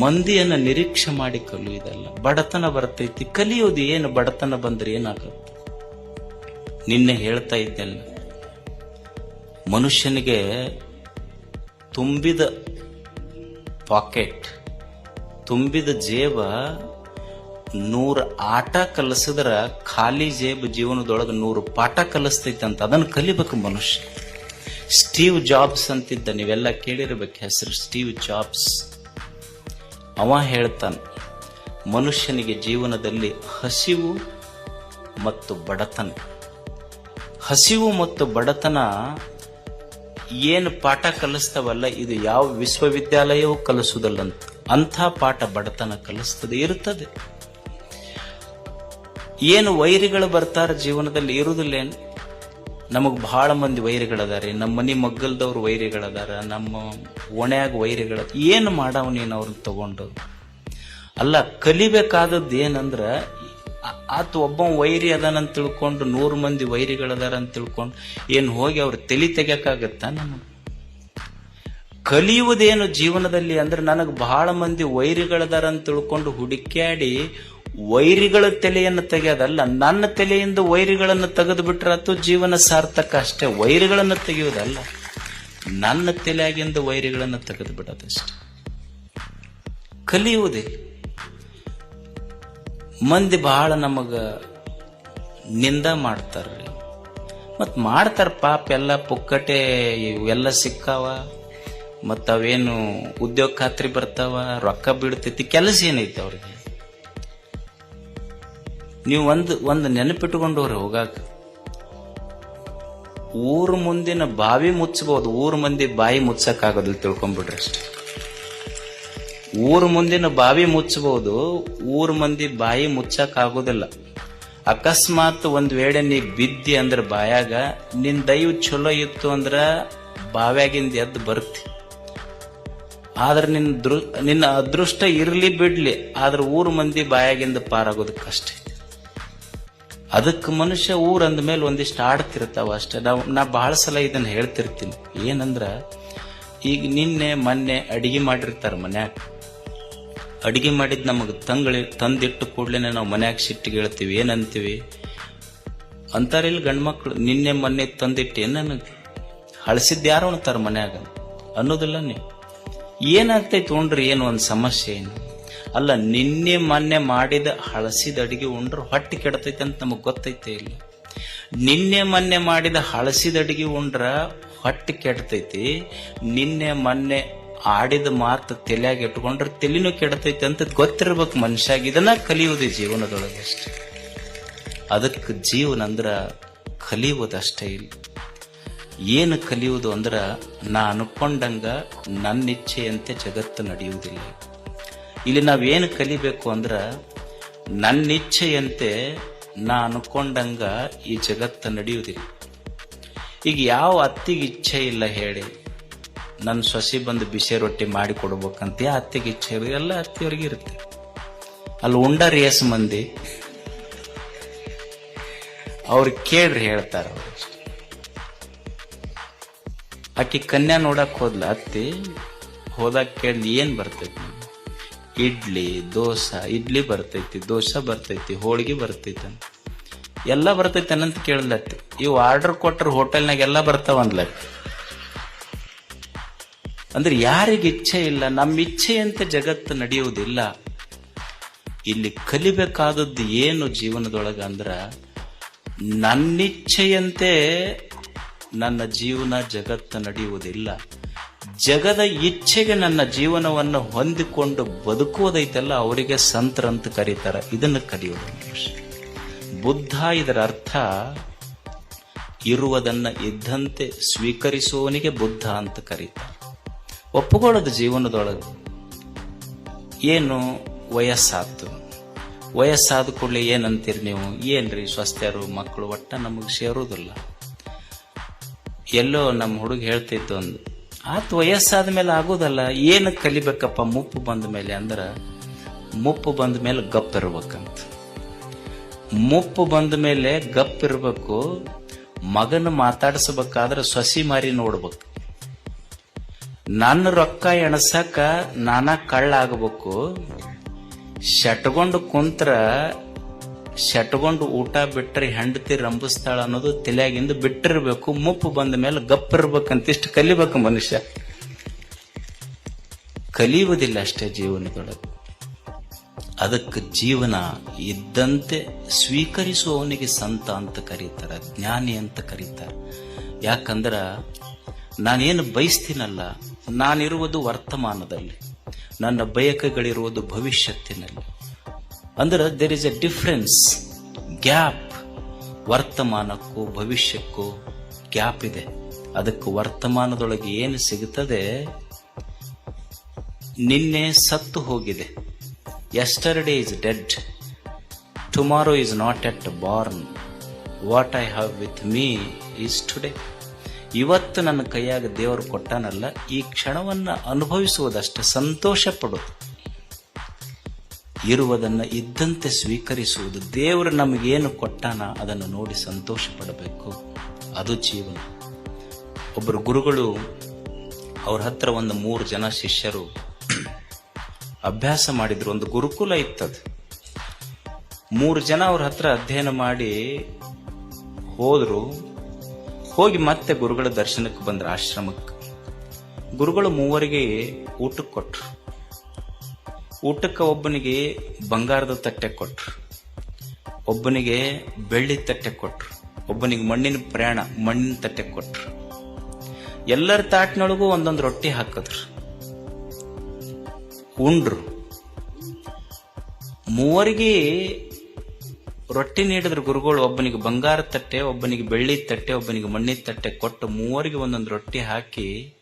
ಮಂದಿಯನ್ನ ನಿರೀಕ್ಷೆ ಮಾಡಿ ಕಲಿಯುವುದಲ್ಲ ಬಡತನ ಬರ್ತೈತಿ. ಕಲಿಯೋದು ಏನು? ಬಡತನ ಬಂದ್ರೆ ಏನಾಗುತ್ತೆ? ನಿನ್ನೆ ಹೇಳ್ತಾ ಇದ್ದೆಲ್ಲ ಮನುಷ್ಯನಿಗೆ ತುಂಬಿದ ಪಾಕೆಟ್, ತುಂಬಿದ ಜೇಬ, ನೂರ ಆಟ ಕಲಿಸಿದ್ರ ಖಾಲಿ ಜೇಬ ಜೀವನದೊಳಗೆ ನೂರು ಪಾಠ ಕಲಿಸ್ತೈತೆ ಅಂತ. ಅದನ್ನು ಕಲಿಬೇಕು ಮನುಷ್ಯ. ಸ್ಟೀವ್ ಜಾಬ್ಸ್ ಅಂತಿದ್ದ, ನೀವೆಲ್ಲ ಕೇಳಿರಬೇಕು ಹೆಸರು ಸ್ಟೀವ್ ಜಾಬ್ಸ್. ಅವ ಹೇಳ್ತಾನೆ, ಮನುಷ್ಯನಿಗೆ ಜೀವನದಲ್ಲಿ ಹಸಿವು ಮತ್ತು ಬಡತನ. ಹಸಿವು ಮತ್ತು ಬಡತನ ಏನು ಪಾಠ ಕಲಿಸ್ತಾವಲ್ಲ, ಇದು ಯಾವ ವಿಶ್ವವಿದ್ಯಾಲಯವೂ ಕಲಿಸುವುದಲ್ಲಂತ. ಅಂಥ ಪಾಠ ಬಡತನ ಕಲಿಸ್ತದೆ, ಇರುತ್ತದೆ. ಏನು ವೈರಿಗಳು ಬರ್ತಾರ ಜೀವನದಲ್ಲಿ, ಇರುವುದಿಲ್ಲ ಏನು? ನಮಗ್ ಬಹಳ ಮಂದಿ ವೈರಿಗಳದಾರೆ. ನಮ್ಮ ಮನೆ ಮಗ್ಗಲ್ದವ್ರು ವೈರಿಗಳದಾರ. ನಮ್ಮ ಓಣ್ಯಾಗ ವೈರಿಗಳ ಏನು ಮಾಡವ್ ನೀನು ಅವ್ರನ್ನ ತಗೊಂಡು? ಅಲ್ಲ, ಕಲಿಬೇಕಾದದ್ದು ಏನಂದ್ರ ಆತ ಒಬ್ಬ ವೈರಿ ಅದಾನಂತ ತಿಳ್ಕೊಂಡು, ನೂರು ಮಂದಿ ವೈರಿಗಳದಾರ ಅಂತ ತಿಳ್ಕೊಂಡು, ಏನು ಹೋಗಿ ಅವ್ರ ತಲೆ ತೆಗಿಯಕ್ಕಾಗತ್ತಾ ನಮಗೆ? ಕಲಿಯುವುದೇನು ಜೀವನದಲ್ಲಿ ಅಂದ್ರೆ ನನಗೆ ಬಹಳ ಮಂದಿ ವೈರಿಗಳದಾರ ಅಂತ ತಿಳ್ಕೊಂಡು ಹುಡುಕ್ಯಾಡಿ ವೈರಿಗಳ ತಲೆಯನ್ನು ತೆಗೆಯೋದಲ್ಲ, ನನ್ನ ತಲೆಯಿಂದ ವೈರಿಗಳನ್ನು ತೆಗೆದು ಬಿಟ್ರೆ ಅಥವಾ ಜೀವನ ಸಾರ್ಥಕ ಅಷ್ಟೇ. ವೈರಿಗಳನ್ನು ತೆಗೆಯುವುದಲ್ಲ ನನ್ನ ತಲೆಯಾಗಿಂದ ವೈರಿಗಳನ್ನು ತೆಗೆದು ಬಿಡೋದಷ್ಟೇ ಕಲಿಯುವುದೇ. ಮಂದಿ ಬಹಳ ನಮಗ ನಿಂದ ಮಾಡ್ತಾರ್ರಿ ಮತ್ತು ಮಾಡ್ತಾರ ಪಾಪ ಎಲ್ಲ ಪುಕ್ಕಟೆ ಇವೆಲ್ಲ ಸಿಕ್ಕಾವ ಮತ್ತ ಅವೇನು ಉದ್ಯೋಗ ಖಾತ್ರಿ ಬರ್ತಾವ, ರೊಕ್ಕ ಬೀಳ್ತೈತಿ, ಕೆಲಸ ಏನೈತಿ ಅವ್ರಿಗೆ? ನೀವು ಒಂದು ಒಂದು ನೆನಪಿಟ್ಕೊಂಡವ್ರಿ ಹೋಗಾಕ. ಊರ್ ಮುಂದಿನ ಬಾವಿ ಮುಚ್ಚಬಹುದು ಊರ್ ಮಂದಿ ಬಾಯಿ ಮುಚ್ಚಕ್ ಆಗೋದಿಲ್ಲ ತಿಳ್ಕೊಂಡ್ಬಿಡ್ರಿ ಅಷ್ಟೇ. ಊರ್ ಮುಂದಿನ ಬಾವಿ ಮುಚ್ಚಬಹುದು ಊರ್ ಮಂದಿ ಬಾಯಿ ಮುಚ್ಚಕ್ ಆಗೋದಿಲ್ಲ ಅಕಸ್ಮಾತ್ ಒಂದ್ ವೇಳೆ ನೀ ಬಿದ್ದಿ ಅಂದ್ರ ಬಾಯಾಗ, ನಿನ್ ದೈವ ಚಲೋ ಇತ್ತು ಅಂದ್ರ ಬಾವ್ಯಾಗಿಂದ ಎದ್ದು ಬರ್ತಿ. ಆದ್ರೆ ನಿನ್ನ ನಿನ್ನ ಅದೃಷ್ಟ ಇರ್ಲಿ ಬಿಡ್ಲಿ, ಆದ್ರೆ ಊರ್ ಮಂದಿ ಬಾಯಾಗಿಂದ ಪಾರಾಗೋದಕ್ಕಷ್ಟೇ. ಅದಕ್ಕೆ ಮನುಷ್ಯ ಊರಂದ ಮೇಲೆ ಒಂದಿಷ್ಟು ಆಡ್ತಿರ್ತಾವ ಅಷ್ಟೇ. ನಾವು ನಾ ಬಹಳ ಸಲ ಇದನ್ನ ಹೇಳ್ತಿರ್ತೀನಿ. ಏನಂದ್ರ, ಈಗ ನಿನ್ನೆ, ಮೊನ್ನೆ ಅಡಿಗೆ ಮಾಡಿರ್ತಾರ ಮನ್ಯಾಗ. ಅಡಿಗೆ ಮಾಡಿದ್ ನಮಗೆ ತಂಗಳಿ ತಂದಿಟ್ಟು ಕೂಡ್ಲೇನೆ ನಾವು ಮನ್ಯಾಗ ಸಿಟ್ಟಿಗೆ ಹೇಳ್ತೀವಿ, ಏನಂತೀವಿ? ಅಂತಾರಿಲ್ಲ ಗಂಡ್ಮಕ್ಳು ನಿನ್ನೆ, ಮೊನ್ನೆ ತಂದಿಟ್ಟು ಏನ್ ನನಗೆ ಹಳಸಿದ್ ಯಾರು ಅಂತಾರೆ ಮನ್ಯಾಗ? ಅನ್ನೋದಿಲ್ಲ ನೀವು. ಏನಾಗ್ತೈತಿ ತೊಗೊಂಡ್ರಿ ಏನು ಒಂದು ಸಮಸ್ಯೆ ಏನು? ಅಲ್ಲ, ನಿನ್ನೆ ಮೊನ್ನೆ ಮಾಡಿದ ಹಳಸಿದ ಅಡಿಗೆ ಉಂಡ್ರೆ ಹೊಟ್ಟೆ ಕೆಡತೈತೆ ಅಂತ ನಮಗ್ ಗೊತ್ತೈತೆ ಇಲ್ಲ. ನಿನ್ನೆ ಮೊನ್ನೆ ಮಾಡಿದ ಹಳಸಿದ ಅಡಿಗೆ ಉಂಡ್ರ ಹೊಟ್ಟೆ ಕೆಡ್ತೈತಿ. ನಿನ್ನೆ ಮೊನ್ನೆ ಆಡಿದ ಮಾತು ತಲೆಯಾಗ ಇಟ್ಕೊಂಡ್ರೆ ತಲೆನೂ ಕೆಡತೈತೆ ಅಂತ ಗೊತ್ತಿರ್ಬೇಕು ಮನುಷ್ಯಾಗ ಇದನ್ನ ಕಲಿಯುವುದೇ ಜೀವನದೊಳಗೆ ಅಷ್ಟೇ. ಅದಕ್ಕೆ ಜೀವನ ಅಂದ್ರ ಕಲಿಯುವುದಷ್ಟೇ ಇಲ್ಲ. ಏನು ಕಲಿಯುವುದು ಅಂದ್ರ ನಾ ಅನ್ಕೊಂಡಂಗ ನನ್ನ ಇಚ್ಛೆಯಂತೆ ಜಗತ್ತು ನಡೆಯುವುದಿಲ್ಲ. ಇಲ್ಲಿ ನಾವೇನು ಕಲಿಬೇಕು ಅಂದ್ರ ನನ್ನ ಇಚ್ಛೆಯಂತೆ ನಾ ಅನ್ಕೊಂಡಂಗ ಈ ಜಗತ್ತ ನಡೆಯುವುದಿಲ್ಲ. ಈಗ ಯಾವ ಅತ್ತಿಗೆ ಇಚ್ಛೆ ಇಲ್ಲ ಹೇಳಿ ನನ್ನ ಸೊಸಿ ಬಂದು ಬಿಸಿ ರೊಟ್ಟಿ ಮಾಡಿ ಕೊಡ್ಬೇಕಂತ ಅತ್ತಿಗೆ ಇಚ್ಛೆ ಎಲ್ಲ ಅತ್ತಿಯವ್ರಿಗೆ ಇರುತ್ತೆ. ಅಲ್ಲಿ ಉಂಡ ರೇಸ್ ಮಂದಿ ಅವ್ರಿಗೆ ಕೇಳ್ರಿ ಹೇಳ್ತಾರ ಅವ್ರು ಆಕಿ ಕನ್ಯಾ ನೋಡಕ್ ಹೋದ್ಲ ಅತ್ತಿ, ಹೋದಾಗ ಕೇಳಿ ಏನ್ ಬರ್ತೈತಿ ಇಡ್ಲಿ, ದೋಸೆ, ಇಡ್ಲಿ ಬರ್ತೈತಿ, ದೋಸೆ ಬರ್ತೈತಿ, ಹೋಳಿಗೆ ಬರ್ತೈತಿ ಎಲ್ಲ ಬರ್ತೈತಿ ಅನ್ನಂತ ಕೇಳಲತ್ತಿ. ಇವು ಆರ್ಡರ್ ಕೊಟ್ಟರು ಹೋಟೆಲ್ನಾಗ ಎಲ್ಲ ಬರ್ತಾವ ಅನ್ಲತ್ತಿ ಅಂದ್ರೆ ಯಾರಿಗೆ ಇಚ್ಛೆ ಇಲ್ಲ ನಮ್ಮ ಇಚ್ಛೆಯಂತೆ ಜಗತ್ತು ನಡೆಯುವುದಿಲ್ಲ. ಇಲ್ಲಿ ಕಲಿಬೇಕಾದದ್ದು ಏನು ಜೀವನದೊಳಗ ಅಂದ್ರ, ನನ್ನಿಚ್ಛೆಯಂತೆ ನನ್ನ ಜೀವನ ಜಗತ್ತು ನಡೆಯುವುದಿಲ್ಲ. ಜಗದ ಇಚ್ಛೆಗೆ ನನ್ನ ಜೀವನವನ್ನು ಹೊಂದಿಕೊಂಡು ಬದುಕುವುದೈತಲ್ಲ, ಅವರಿಗೆ ಸಂತರ ಅಂತ ಕರೀತಾರೆ. ಇದನ್ನು ಕಲಿಯೋದು. ಬುದ್ಧ ಇದರ ಅರ್ಥ, ಇರುವುದನ್ನು ಇದ್ದಂತೆ ಸ್ವೀಕರಿಸುವವನಿಗೆ ಬುದ್ಧ ಅಂತ ಕರೀತಾರೆ. ಒಪ್ಪುಕೊಳ್ಳೋದು ಜೀವನದೊಳಗೆ. ಏನು? ವಯಸ್ಸಾತು. ವಯಸ್ಸಾದ ಕೂಡಲೇ ಏನಂತೀರಿ ನೀವು? ಏನ್ರಿ ಸ್ವಸ್ಥರು, ಮಕ್ಕಳು, ಒಟ್ಟ ನಮಗೆ ಸೇರೋದಿಲ್ಲ ಎಲ್ಲೋ ನಮ್ಮ ಹುಡುಗ ಹೇಳ್ತಿತ್ತು ಒಂದು ಆತ್ ವಯಸ್ಸಾದ ಮೇಲೆ ಆಗೋದಲ್ಲ, ಏನು ಕಲಿಬೇಕಪ್ಪ ಮುಪ್ಪು ಬಂದ ಮೇಲೆ ಅಂದ್ರೆ, ಮುಪ್ಪು ಬಂದ ಮೇಲೆ ಗಪ್ ಇರ್ಬೇಕಂತ. ಮುಪ್ಪು ಬಂದ ಮೇಲೆ ಗಪ್ ಇರಬೇಕು, ಮಗನ ಮಾತಾಡಿಸ್ಬೇಕಾದ್ರೆ ಸೊಸಿ ಮಾರಿ ನೋಡ್ಬೇಕು. ನನ್ನ ರೊಕ್ಕ ಎಣಸಕ ನಾನಾ ಕಳ್ಳ ಆಗ್ಬೇಕು ಶಟ್ಕೊಂಡು ಕುಂತ್ರ ಶಟ್ಕೊಂಡು ಊಟ ಬಿಟ್ಟರೆ ಹೆಂಡತಿ ರಂಬಿಸ್ತಾಳ ಅನ್ನೋದು ತಲೆಯಾಗಿಂದ ಬಿಟ್ಟಿರ್ಬೇಕು. ಮುಪ್ಪು ಬಂದ ಮೇಲೆ ಗಪ್ಪಿರ್ಬೇಕಂತ ಇಷ್ಟು ಕಲಿಬೇಕು ಮನುಷ್ಯ. ಕಲಿಯುವುದಿಲ್ಲ ಅಷ್ಟೇ ಜೀವನದೊಳಗೆ. ಅದಕ್ಕೆ ಜೀವನ ಇದ್ದಂತೆ ಸ್ವೀಕರಿಸುವವನಿಗೆ ಸಂತ ಅಂತ ಕರೀತಾರೆ, ಜ್ಞಾನಿ ಅಂತ ಕರೀತಾರೆ. ಯಾಕಂದ್ರ ನಾನೇನು ಬಯಸ್ತೀನಲ್ಲ, ನಾನಿರುವುದು ವರ್ತಮಾನದಲ್ಲಿ. ನನ್ನ ಬಯಕೆಗಳಿರುವುದು ಭವಿಷ್ಯತ್ತಿನಲ್ಲಿ. ಅಂದ್ರೆ there is a difference gap ವರ್ತಮಾನಕ್ಕೂ ಭವಿಷ್ಯಕ್ಕೂ ಗ್ಯಾಪ್ ಇದೆ. ಅದಕ್ಕೆ ವರ್ತಮಾನದೊಳಗೆ ಏನು ಸಿಗುತ್ತದೆ? ನಿನ್ನೆ ಸತ್ತು ಹೋಗಿದೆ. Yesterday is dead tomorrow is not at born what I have with me is today ಇವತ್ತು ನನ್ನ ಕೈಯಾಗ ದೇವರು ಕೊಟ್ಟಾನಲ್ಲ, ಈ ಕ್ಷಣವನ್ನು ಅನುಭವಿಸುವುದಷ್ಟೇ ಸಂತೋಷ ಪಡೋದು ಇರುವುದನ್ನ ಇದ್ದಂತೆ ಸ್ವೀಕರಿಸುವುದು. ದೇವರು ನಮಗೇನು ಕೊಟ್ಟಾನ ಅದನ್ನು ನೋಡಿ ಸಂತೋಷ ಪಡಬೇಕು ಅದು ಜೀವನ. ಒಬ್ಬರು ಗುರುಗಳು ಅವ್ರ ಹತ್ರ ಒಂದು ಮೂರು ಜನ ಶಿಷ್ಯರು ಅಭ್ಯಾಸ ಮಾಡಿದ್ರು. ಒಂದು ಗುರುಕುಲ ಇತ್ತದು. ಮೂರು ಜನ ಅವ್ರ ಹತ್ರ ಅಧ್ಯಯನ ಮಾಡಿ ಹೋದ್ರು. ಹೋಗಿ ಮತ್ತೆ ಗುರುಗಳ ದರ್ಶನಕ್ಕೆ ಬಂದ್ರು ಆಶ್ರಮಕ್ಕೆ. ಗುರುಗಳು ಮೂವರಿಗೆ ಊಟಕ್ಕೆ ಕೊಟ್ರು. ಊಟಕ್ಕೆ ಒಬ್ಬನಿಗೆ ಬಂಗಾರದ ತಟ್ಟೆ ಕೊಟ್ರು. ಒಬ್ಬನಿಗೆ ಬೆಳ್ಳಿ ತಟ್ಟೆ ಕೊಟ್ರು. ಒಬ್ಬನಿಗೆ ಮಣ್ಣಿನ ಪ್ರಯಾಣ, ಮಣ್ಣಿನ ತಟ್ಟೆ ಕೊಟ್ರು. ಎಲ್ಲರ ತಾಟ್ನೊಳಗೂ ಒಂದೊಂದು ರೊಟ್ಟಿ ಹಾಕಿದ್ರು. ಉಂಡ್ರು. ಮೂವರಿಗೆ ರೊಟ್ಟಿ ನೀಡಿದ್ರು ಗುರುಗಳು, ಒಬ್ಬನಿಗೆ ಬಂಗಾರ ತಟ್ಟೆ, ಒಬ್ಬನಿಗೆ ಬೆಳ್ಳಿ ತಟ್ಟೆ, ಒಬ್ಬನಿಗೆ ಮಣ್ಣಿನ ತಟ್ಟೆ ಕೊಟ್ಟು ಮೂವರಿಗೆ ಒಂದೊಂದು ರೊಟ್ಟಿ ಹಾಕಿ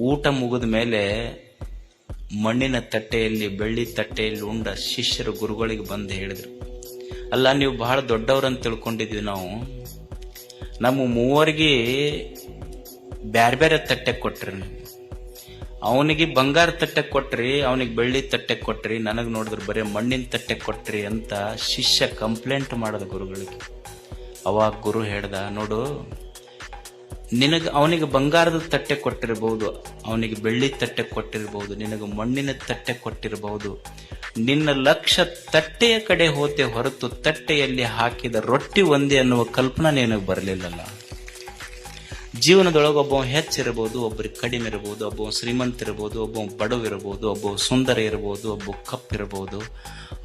ಊಟ ಮುಗಿದ ಮೇಲೆ ಮಣ್ಣಿನ ತಟ್ಟೆಯಲ್ಲಿ, ಬೆಳ್ಳಿ ತಟ್ಟೆಯಲ್ಲಿ ಉಂಡ ಶಿಷ್ಯರು ಗುರುಗಳಿಗೆ ಬಂದು ಹೇಳಿದ್ರು, ಅಲ್ಲ, ನೀವು ಬಹಳ ದೊಡ್ಡವರಂತ ತಿಳ್ಕೊಂಡಿದ್ವಿ ನಾವು. ನಮ್ಮ ಮೂವರಿಗೆ ಬ್ಯಾರೆ ಬೇರೆ ತಟ್ಟೆ ಕೊಟ್ರಿ ಅವನಿಗೆ ಬಂಗಾರ ತಟ್ಟೆ ಕೊಟ್ರಿ, ಅವನಿಗೆ ಬೆಳ್ಳಿ ತಟ್ಟೆ ಕೊಟ್ರಿ, ನನಗೆ ನೋಡಿದ್ರು ಬರೀ ಮಣ್ಣಿನ ತಟ್ಟೆ ಕೊಟ್ರಿ ಅಂತ ಶಿಷ್ಯ ಕಂಪ್ಲೇಂಟ್ ಮಾಡಿದ ಗುರುಗಳಿಗೆ. ಅವಾಗ ಗುರು ಹೇಳ್ದ, ನೋಡು ನಿನಗೆ ಅವನಿಗೆ ಬಂಗಾರದ ತಟ್ಟೆ ಕೊಟ್ಟಿರಬಹುದು ಅವನಿಗೆ ಬೆಳ್ಳಿ ತಟ್ಟೆ ಕೊಟ್ಟಿರಬಹುದು ನಿನಗೆ ಮಣ್ಣಿನ ತಟ್ಟೆ ಕೊಟ್ಟಿರಬಹುದು ನಿನ್ನ ಲಕ್ಷ ತಟ್ಟೆಯ ಕಡೆ ಹೋತೆ ಹೊರತು ತಟ್ಟೆಯಲ್ಲಿ ಹಾಕಿದ ರೊಟ್ಟಿ ಒಂದೇ ಅನ್ನುವ ಕಲ್ಪನಾ ನಿನಗೆ ಬರಲಿಲ್ಲಲ್ಲ. ಜೀವನದೊಳಗೆ ಒಬ್ಬ ಹೆಚ್ಚಿರಬಹುದು ಒಬ್ಬರಿಗೆ ಕಡಿಮೆ ಇರಬಹುದು ಒಬ್ಬ ಶ್ರೀಮಂತ ಇರಬಹುದು ಒಬ್ಬ ಬಡವ ಇರಬಹುದು ಒಬ್ಬ ಸುಂದರ ಇರಬಹುದು ಒಬ್ಬ ಕಪ್ಪಿರಬಹುದು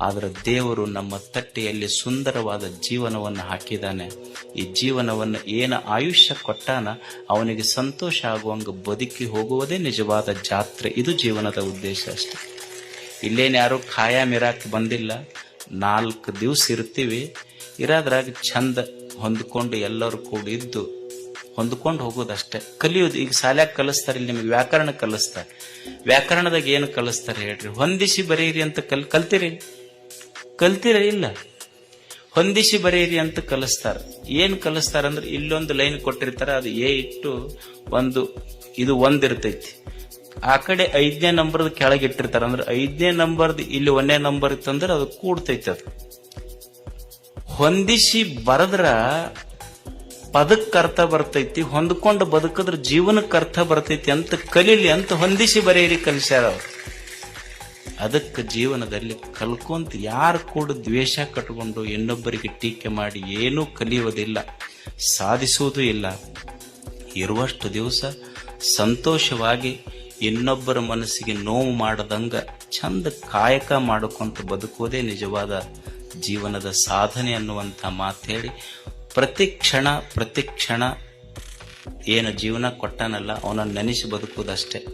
ಆದರೆ ದೇವರು ನಮ್ಮ ತಟ್ಟೆಯಲ್ಲಿ ಸುಂದರವಾದ ಜೀವನವನ್ನು ಹಾಕಿದ್ದಾನೆ ಈ ಜೀವನವನ್ನು ಏನ ಆಯುಷ್ಯ ಕೊಟ್ಟಾನ ಅವನಿಗೆ ಸಂತೋಷ ಆಗುವಂಗೆ ಬದುಕಿ ಹೋಗುವುದೇ ನಿಜವಾದ ಜಾತ್ರೆ. ಇದು ಜೀವನದ ಉದ್ದೇಶ ಅಷ್ಟೆ. ಇಲ್ಲೇನು ಯಾರು ಖಾಯಂ ಇರಾಕ್ ಬಂದಿಲ್ಲ. ನಾಲ್ಕು ದಿವಸ ಇರ್ತೀವಿ. ಇರೋದ್ರಾಗ ಚಂದ ಹೊಂದ್ಕೊಂಡು ಎಲ್ಲರೂ ಕೂಡ ಇದ್ದು ಹೊಂದ್ಕೊಂಡು ಹೋಗೋದಷ್ಟೇ. ಕಲಿಯೋದು, ಈಗ ಶಾಲ್ಯಾಗ ಕಲಿಸ್ತಾರೆ, ಇಲ್ಲಿ ನಿಮಗೆ ವ್ಯಾಕರಣ ಕಲಿಸ್ತಾರೆ. ವ್ಯಾಕರಣದಾಗ ಏನು ಕಲಿಸ್ತಾರೆ ಹೇಳ್ರಿ? ಹೊಂದಿಸಿ ಬರೀರಿ ಅಂತ ಕಲ್, ಕಲ್ತಿರಿ? ಕಲ್ತಿರ? ಇಲ್ಲ. ಹೊಂದಿಸಿ ಬರೀರಿ ಅಂತ ಕಲಿಸ್ತಾರೆ. ಏನು ಕಲಿಸ್ತಾರೆ ಅಂದ್ರೆ ಇಲ್ಲೊಂದು ಲೈನ್ ಕೊಟ್ಟಿರ್ತಾರೆ, ಅದು ಏ ಇಟ್ಟು ಒಂದು, ಇದು ಒಂದಿರ್ತೈತಿ ಆ ಕಡೆ ಐದನೇ ನಂಬರ್ದ ಕೆಳಗೆ ಇಟ್ಟಿರ್ತಾರೆ, ಅಂದ್ರೆ ಐದನೇ ನಂಬರ್ದ ಇಲ್ಲಿ ಒಂದೇ ನಂಬರ್ ಇತ್ತಂದ್ರೆ ಅದು ಕೂಡ್ತೈತಿ ಅದು. ಹೊಂದಿಸಿ ಬರದ್ರ ಪದಕ್ಕೆ ಅರ್ಥ ಬರ್ತೈತಿ, ಹೊಂದ್ಕೊಂಡು ಬದುಕಿದ್ರೆ ಜೀವನಕ್ಕೆ ಅರ್ಥ ಬರ್ತೈತಿ ಅಂತ ಕಲೀಲಿ ಅಂತ ಹೊಂದಿಸಿ ಬರೆಯಿರಿ ಕಲಿಸ್ಯಾರ ಅವ್ರು. ಅದಕ್ಕೆ ಜೀವನದಲ್ಲಿ ಕಲ್ಕೊಂತ ಯಾರು ಕೂಡ ದ್ವೇಷ ಕಟ್ಕೊಂಡು ಇನ್ನೊಬ್ಬರಿಗೆ ಟೀಕೆ ಮಾಡಿ ಏನೂ ಕಲಿಯುವುದಿಲ್ಲ, ಸಾಧಿಸುವುದೂ ಇಲ್ಲ. ಇರುವಷ್ಟು ದಿವಸ ಸಂತೋಷವಾಗಿ ಇನ್ನೊಬ್ಬರ ಮನಸ್ಸಿಗೆ ನೋವು ಮಾಡದಂಗ ಚಂದ ಕಾಯಕ ಮಾಡಿಕೊಂತ ಬದುಕೋದೇ ನಿಜವಾದ ಜೀವನದ ಸಾಧನೆ ಅನ್ನುವಂಥ ಮಾತು ಹೇಳಿ ಪ್ರತಿ ಕ್ಷಣ ಪ್ರತಿ ಕ್ಷಣ ಏನು ಜೀವನ ಕೊಟ್ಟಾನಲ್ಲ, ಅವನನ್ನು ನೆನೆಸಿ ಬದುಕುವುದಷ್ಟೇ.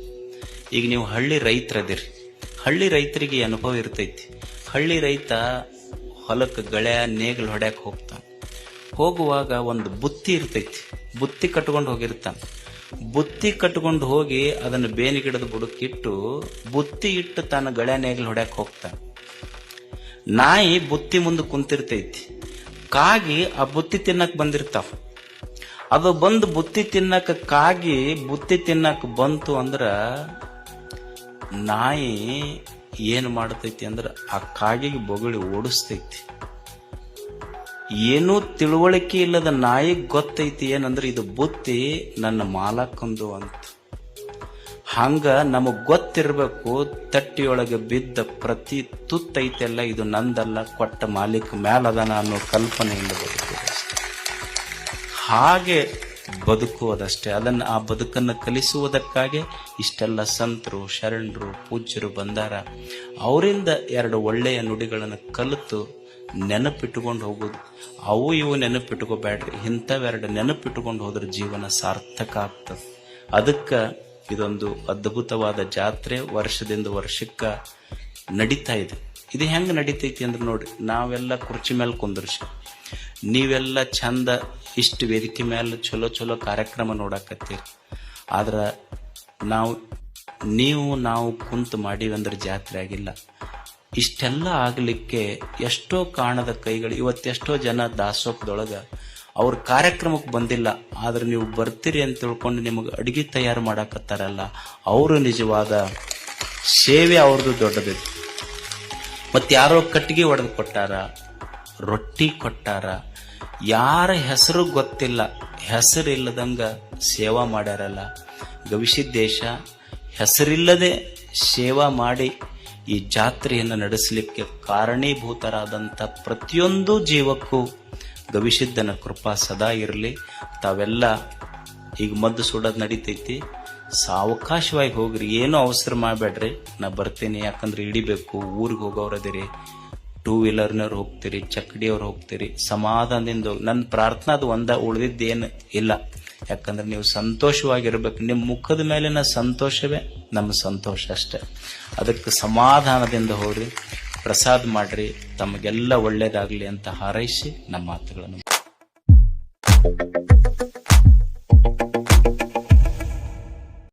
ಈಗ ನೀವು ಹಳ್ಳಿ ರೈತರದಿರಿ. ಹಳ್ಳಿ ರೈತರಿಗೆ ಅನುಭವ ಇರ್ತೈತಿ. ಹಳ್ಳಿ ರೈತ ಹೊಲಕ್ಕೆ ಗಳೆ ನೇಗಿಲು ಹೊಡ್ಯಾಕೆ ಹೋಗ್ತಾನೆ. ಹೋಗುವಾಗ ಒಂದು ಬುತ್ತಿ ಇರ್ತೈತಿ. ಬುತ್ತಿ ಕಟ್ಕೊಂಡು ಹೋಗಿರ್ತಾನೆ. ಬುತ್ತಿ ಕಟ್ಕೊಂಡು ಹೋಗಿ ಅದನ್ನು ಬೇನಿ ಗಿಡದ ಬುಡಕ್ಕಿಟ್ಟು ಬುತ್ತಿ ಇಟ್ಟು ತಾನು ಗಳೆ ನೇಗಿಲು ಹೊಡ್ಯಾಕೆ ಹೋಗ್ತಾನೆ. ನಾಯಿ ಬುತ್ತಿ ಮುಂದೆ ಕುಂತಿರ್ತೈತಿ. ಕಾಗಿ ಆ ಬುತ್ತಿ ತಿನ್ನಕ್ ಬಂದಿರ್ತಾವ. ಅದು ಬಂದು ಬುತ್ತಿ ತಿನ್ನಕ ಕಾಗಿ ಬುತ್ತಿ ತಿನ್ನಕ್ ಬಂತು ಅಂದ್ರ ನಾಯಿ ಏನ್ ಮಾಡ್ತೈತಿ ಅಂದ್ರ ಆ ಕಾಗಿಗೆ ಬೊಗಳಿ ಓಡಿಸ್ತೈತಿ. ಏನೂ ತಿಳುವಳಿಕೆ ಇಲ್ಲದ ನಾಯಿಗೆ ಗೊತ್ತೈತಿ ಏನಂದ್ರೆ ಇದು ಬುತ್ತಿ ನನ್ನ ಮಾಲಕ್ಕಂದು ಅಂತ. ಹಂಗ ನಮಗ್ ಗೊತ್ತಿರ್ಬೇಕು, ತಟ್ಟಿಯೊಳಗೆ ಬಿದ್ದ ಪ್ರತಿ ತುತ್ತೈತೆಲ್ಲ ಇದು ನಂದಲ್ಲ, ಕೊಟ್ಟ ಮಾಲೀಕ ಮೇಲದನ ಅನ್ನೋ ಕಲ್ಪನೆಯಿಂದ ಬದುಕುವುದು ಹಾಗೆ ಬದುಕುವುದಷ್ಟೇ. ಅದನ್ನು ಆ ಬದುಕನ್ನು ಕಲಿಸುವುದಕ್ಕಾಗಿ ಇಷ್ಟೆಲ್ಲ ಸಂತರು, ಶರಣರು, ಪೂಜ್ಯರು ಬಂದಾರ. ಅವರಿಂದ ಎರಡು ಒಳ್ಳೆಯ ನುಡಿಗಳನ್ನು ಕಲಿತು ನೆನಪಿಟ್ಟುಕೊಂಡು ಹೋಗೋದು ಅವು ಇವು ನೆನಪಿಟ್ಕೋಬೇಡ್ರಿ. ಇಂಥವೆರಡು ನೆನಪಿಟ್ಟುಕೊಂಡು ಹೋದ್ರೆ ಜೀವನ ಸಾರ್ಥಕ ಆಗ್ತದೆ. ಅದಕ್ಕೆ ಇದೊಂದು ಅದ್ಭುತವಾದ ಜಾತ್ರೆ ವರ್ಷದಿಂದ ವರ್ಷಕ್ಕ ನಡೀತಾ ಇದೆ. ಇದು ಹೆಂಗೆ ನಡೀತೈತಿ ಅಂದ್ರೆ ನೋಡ್ರಿ ನಾವೆಲ್ಲ ಕುರ್ಚಿ ಮೇಲೆ ಕುಂದರ್ಸಿ. ನೀವೆಲ್ಲ ಚಂದ ಇಷ್ಟು ವೇದಿಕೆ ಮೇಲೆ ಚಲೋ ಚಲೋ ಕಾರ್ಯಕ್ರಮ ನೋಡಾಕತ್ತೀರಿ. ಆದ್ರ ನಾವು, ನೀವು ನಾವು ಕುಂತು ಮಾಡೀವಿ ಅಂದ್ರೆ ಜಾತ್ರೆ ಆಗಿಲ್ಲ. ಇಷ್ಟೆಲ್ಲ ಆಗ್ಲಿಕ್ಕೆ ಎಷ್ಟೋ ಕಾಣದ ಕೈಗಳು, ಇವತ್ತೆಷ್ಟೋ ಜನ ದಾಸೋಹದೊಳಗ ಅವ್ರ ಕಾರ್ಯಕ್ರಮಕ್ಕೆ ಬಂದಿಲ್ಲ. ಆದ್ರೆ ನೀವು ಬರ್ತೀರಿ ಅಂತ ತಿಳ್ಕೊಂಡು ನಿಮಗೆ ಅಡಿಗೆ ತಯಾರು ಮಾಡಾಕತ್ತಾರಲ್ಲ, ಅವರು ನಿಜವಾದ ಸೇವೆ ಅವ್ರದ್ದು ದೊಡ್ಡದು ಮತ್ತೆ ಯಾರೋ ಕಟ್ಟಿಗೆ ಒಡೆದು ಕೊಟ್ಟಾರ, ರೊಟ್ಟಿ ಕೊಟ್ಟಾರ, ಯಾರ ಹೆಸರು ಗೊತ್ತಿಲ್ಲ, ಹೆಸರು ಇಲ್ಲದಂಗ ಸೇವಾ ಮಾಡ್ಯಾರಲ್ಲ. ಗವಿಸಿದ್ದೇಶ ಹೆಸರಿಲ್ಲದೆ ಸೇವಾ ಮಾಡಿ ಈ ಜಾತ್ರೆಯನ್ನು ನಡೆಸಲಿಕ್ಕೆ ಕಾರಣೀಭೂತರಾದಂಥ ಪ್ರತಿಯೊಂದು ಜೀವಕ್ಕೂ ಗವಿಸಿದ್ದನ ಕೃಪಾ ಸದಾ ಇರಲಿ. ತಾವೆಲ್ಲ ಈಗ ಮದ್ದು ಸುಡೋದು ನಡೀತೈತಿ. ಸಾವಕಾಶವಾಗಿ ಹೋಗ್ರಿ. ಏನು ಅವಸರ ಮಾಡಬೇಡ್ರಿ. ನಾ ಬರ್ತೀನಿ. ಯಾಕಂದ್ರೆ ಹಿಡಿಬೇಕು. ಊರಿಗೆ ಹೋಗೋರದಿರಿ ಟೂ ವೀಲರ್ನವ್ರು ಹೋಗ್ತೀರಿ. ಚಕ್ಕಡಿಯವ್ರು ಹೋಗ್ತೀರಿ. ಸಮಾಧಾನದಿಂದ ನನ್ನ ಪ್ರಾರ್ಥನೆ ಅದು ಒಂದ ಉಳಿದಿದ್ದೇನು ಇಲ್ಲ. ಯಾಕಂದ್ರೆ ನೀವು ಸಂತೋಷವಾಗಿರ್ಬೇಕು. ನಿಮ್ಮ ಮುಖದ ಮೇಲಿನ ಸಂತೋಷವೇ ನಮ್ಮ ಸಂತೋಷ ಅಷ್ಟೇ. ಅದಕ್ಕೆ ಸಮಾಧಾನದಿಂದ ಹೋಗ್ರಿ. ಪ್ರಸಾದ ಮಾಡ್ರಿ ತಮಗೆಲ್ಲ ಒಳ್ಳೇದಾಗ್ಲಿ ಅಂತ ಹಾರೈಸಿ ನಮ್ಮ ಮಾತುಗಳನ್ನು